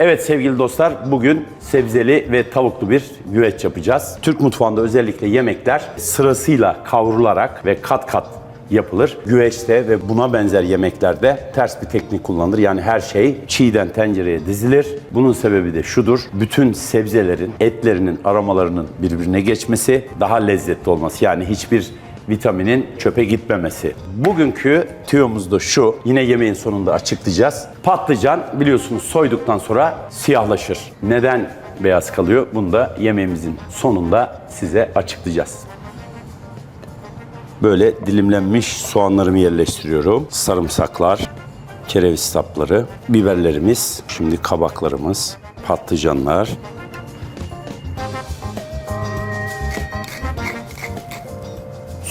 Evet sevgili dostlar bugün sebzeli ve tavuklu bir güveç yapacağız. Türk mutfağında özellikle yemekler sırasıyla kavrularak ve kat kat yapılır. Güveçte ve buna benzer yemeklerde ters bir teknik kullanılır. Yani her şey çiğden tencereye dizilir. Bunun sebebi de şudur. Bütün sebzelerin, etlerinin aromalarının birbirine geçmesi, daha lezzetli olması. Yani hiçbir vitaminin çöpe gitmemesi. Bugünkü tüyomuz da şu. Yine yemeğin sonunda açıklayacağız. Patlıcan biliyorsunuz soyduktan sonra siyahlaşır. Neden beyaz kalıyor? Bunu da yemeğimizin sonunda size açıklayacağız. Böyle dilimlenmiş soğanlarımı yerleştiriyorum. Sarımsaklar, kereviz sapları, biberlerimiz, şimdi kabaklarımız, patlıcanlar,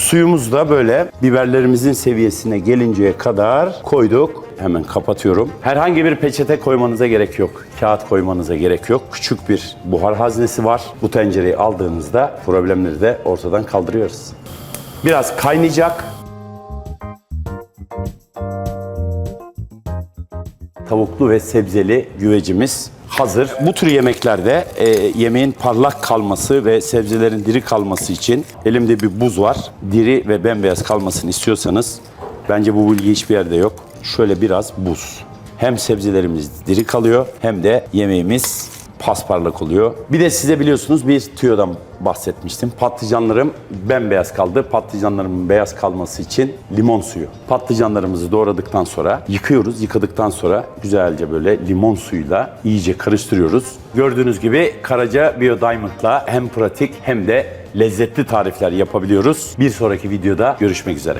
Suyumuzu da böyle biberlerimizin seviyesine gelinceye kadar koyduk. Hemen kapatıyorum. Herhangi bir peçete koymanıza gerek yok. Kağıt koymanıza gerek yok. Küçük bir buhar haznesi var. Bu tencereyi aldığınızda problemleri de ortadan kaldırıyoruz. Biraz kaynayacak. Tavuklu ve sebzeli güvecimiz hazır. Bu tür yemeklerde e, yemeğin parlak kalması ve sebzelerin diri kalması için elimde bir buz var. Diri ve bembeyaz kalmasını istiyorsanız bence bu bilgi hiçbir yerde yok. Şöyle biraz buz. Hem sebzelerimiz diri kalıyor hem de yemeğimiz pasparlak oluyor. Bir de size biliyorsunuz bir tüyodan bahsetmiştim. Patlıcanlarım bembeyaz kaldı. Patlıcanlarımın beyaz kalması için limon suyu. Patlıcanlarımızı doğradıktan sonra yıkıyoruz. Yıkadıktan sonra güzelce böyle limon suyuyla iyice karıştırıyoruz. Gördüğünüz gibi Karaca Bio Diamond'la hem pratik hem de lezzetli tarifler yapabiliyoruz. Bir sonraki videoda görüşmek üzere.